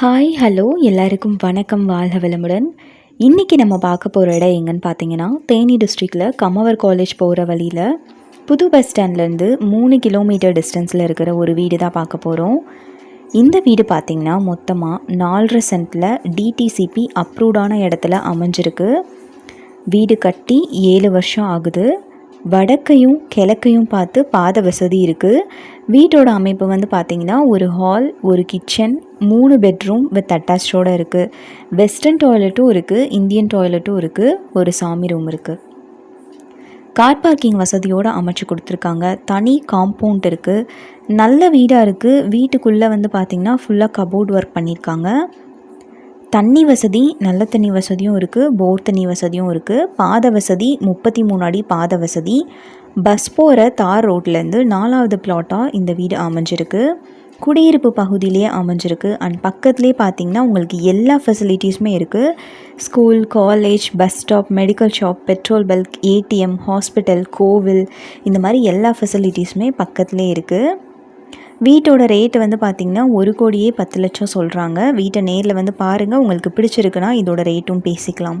Hi hello எல்லாருக்கும் வணக்கம். வாழ்க வளமுடன். இன்றைக்கி நம்ம பார்க்க போகிற இடம் எங்கன்னு பார்த்தீங்கன்னா தேனி டிஸ்ட்ரிக்டில் கமவர் காலேஜ் போகிற வழியில் புது பஸ் ஸ்டாண்ட்லேருந்து மூணு கிலோமீட்டர் டிஸ்டன்ஸில் இருக்கிற ஒரு வீடு தான் பார்க்க போகிறோம் இந்த வீடு பார்த்திங்கன்னா மொத்தமாக நாலரை சென்ட்டில் டிடிசிபி அப்ரூவ்டான இடத்துல அமைஞ்சிருக்கு. வீடு கட்டி ஏழு வருஷம் ஆகுது. வடக்கையும் கிழக்கையும் பார்த்து பாத வசதி இருக்குது வீட்டோட அமைப்பு வந்து பார்த்திங்கன்னா ஒரு ஹால் ஒரு கிச்சன் மூணு பெட்ரூம் வித் அட்டாச்சோடு இருக்குது வெஸ்டர்ன் டாய்லெட்டும் இருக்குது இந்தியன் டாய்லெட்டும் இருக்குது ஒரு சாமி ரூம் இருக்குது கார் பார்க்கிங் வசதியோடு அமைச்சு கொடுத்துருக்காங்க. தனி காம்பவுண்ட் இருக்குது நல்ல வீடாக இருக்குது வீட்டுக்குள்ளே வந்து பார்த்திங்கன்னா ஃபுல்லாக கபோர்ட் ஒர்க் பண்ணியிருக்காங்க தண்ணி வசதி நல்ல தண்ணி வசதியும் இருக்குது போர் தண்ணி வசதியும் இருக்குது பாத வசதி முப்பத்தி மூணு அடி பாத வசதி. பஸ் போகிற தார் ரோட்லேருந்து நாலாவது பிளாட்டாக இந்த வீடு அமைஞ்சிருக்கு. குடியிருப்பு பகுதியிலே அமைஞ்சிருக்கு. அண்ட் பக்கத்துலேயே பார்த்தீங்கன்னா உங்களுக்கு எல்லா ஃபெசிலிட்டிஸுமே இருக்குது school college bus stop medical shop petrol bunk ATM hospital கோவில் இந்த மாதிரி எல்லா ஃபெசிலிட்டிஸுமே பக்கத்துலேயே இருக்குது வீட்டோட ரேட்டு வந்து பார்த்திங்கன்னா ஒரு கோடியே பத்து லட்சம் சொல்கிறாங்க வீட்டை நேரில் வந்து பாருங்கள் உங்களுக்கு பிடிச்சிருக்குன்னா இதோட ரேட்டும் பேசிக்கலாம்.